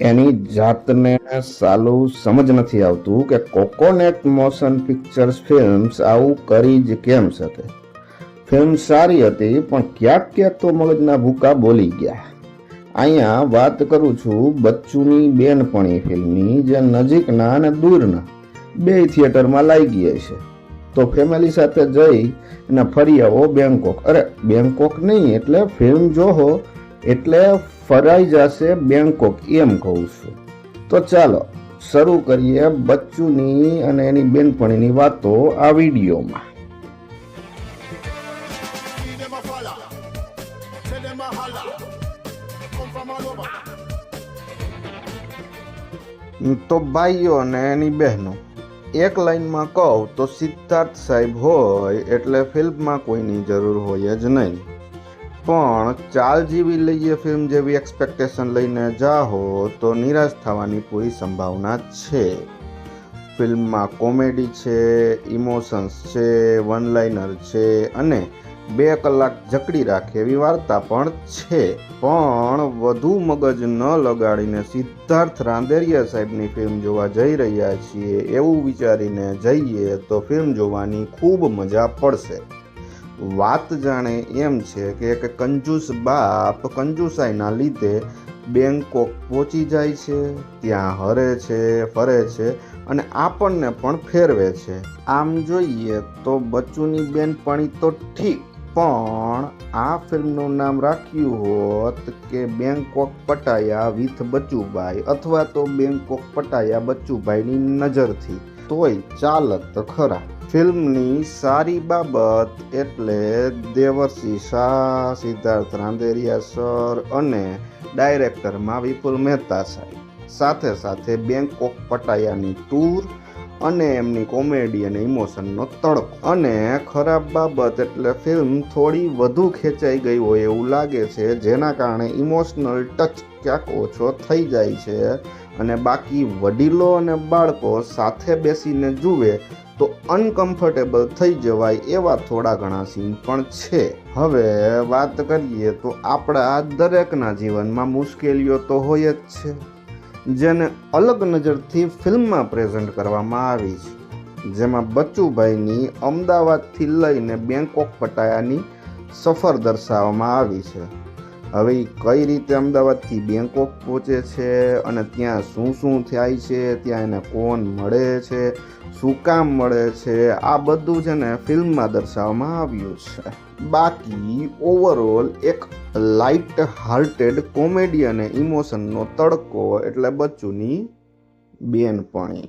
એની જાતને સાલું સમજ નથી આવતું કે કોકોનેટ મોશન પિક્ચર્સ ફિલ્મ્સ આવું કરી જ કેમ શકે? ફિલ્મ સારી હતી, પણ ક્યાંક ક્યાંક તો મગજના ભૂકા બોલી ગયા. અહીંયા વાત કરું છું બચ્ચુની બેનપણી ફિલ્મની, જે નજીકના અને દૂરના બે થિયેટરમાં લાગી છે. તો ફેમિલી સાથે જઈ અને ફરી આવો બેંકોક. અરે, બેંકોક નહીં, એટલે ફિલ્મ જોહો એટલે ફરાઈ જશે બેંકોક, એમ કહું છું તો ચાલો, શરૂ કરીએ બચ્ચુની અને એની બેનપણીની વાતો આ વિડીયોમાં. તો ભાઈઓ અને એની બહેનો, એક લાઈનમાં કહું તો સિદ્ધાર્થ સાહેબ હોય એટલે ફિલ્મમાં કોઈની જરૂર હોય જ નહીં પણ ચાલ જેવી લઈએ ફિલ્મ જેવી એક્સપેક્ટેશન લઈને જાઓ તો નિરાશ થવાની પૂરી સંભાવના છે. ફિલ્મમાં કોમેડી છે ઇમોશન્સ છે વન લાઇનર છે અને બે કલાક જકડી રાખે એવી વાર્તા પણ છે. પણ વધુ મગજ ન લગાડીને સિદ્ધાર્થ રાંદેરિયા સાહેબની ફિલ્મ જોવા જઈ રહ્યા છીએ એવું વિચારીને જઈએ તો ફિલ્મ જોવાની ખૂબ મજા પડશે. વાત જાણે એમ છે કે એક કંજૂસ બાપ કંજુસાઈના લીધે બેંકોક પહોંચી જાય છે, ત્યાં હરે છે, ફરે છે અને આપણને પણ ફેરવે છે. આમ જોઈએ તો બચ્ચુની બેનપણી તો ઠીક, પણ આ ફિલ્મનું નામ રાખ્યું હોત કે બેંકોક પટાયા વિથ બચ્ચુભાઈ અથવા તો બેંકોક પટાયા બચ્ચુભાઈની નજરથી. તોય ચાલત ખરા. ફિલ્મની સારી બાબત એટલે દેવર્ષિ શાહ, સિદ્ધાર્થ રાંદેરિયા સર અને ડાયરેક્ટરમાં વિપુલ મહેતા સાહેબ. સાથે સાથે બેંકોક પટાયાની ટૂર અને એમની કોમેડી અને ઇમોશનનો તડકો. અને ખરાબ બાબત એટલે ફિલ્મ થોડી વધુ ખેંચાઈ ગઈ હોય એવું લાગે છે, જેના કારણે ઇમોશનલ ટચ ક્યાંક ઓછો થઈ જાય છે અને બાકી વડીલો અને બાળકો સાથે બેસીને જુએ તો અનકમ્ફર્ટેબલ થઈ જવાય એવા થોડા ઘણા સીન પણ છે. હવે વાત કરીએ તો આપણા દરેકના જીવનમાં મુશ્કેલીઓ તો હોય જ છે, જેને અલગ નજરથી ફિલ્મમાં પ્રેઝન્ટ કરવામાં આવી છે. જેમાં બચ્ચુભાઈની અમદાવાદથી લઈને બેંકોક પટાયાની સફર દર્શાવવામાં આવી છે. હવે કઈ રીતે અમદાવાદથી બેંકોક પહોંચે છે અને ત્યાં શું શું થાય છે, ત્યાં એને કોણ મળે છે, શું કામ મળે છે, આ બધું છે ને ફિલ્મમાં દર્શાવવામાં આવ્યું છે. બાકી ઓવરઓલ એક લાઇટ હાર્ટેડ કોમેડી અને ઇમોશનનો તડકો એટલે બચ્ચુની બેનપણી.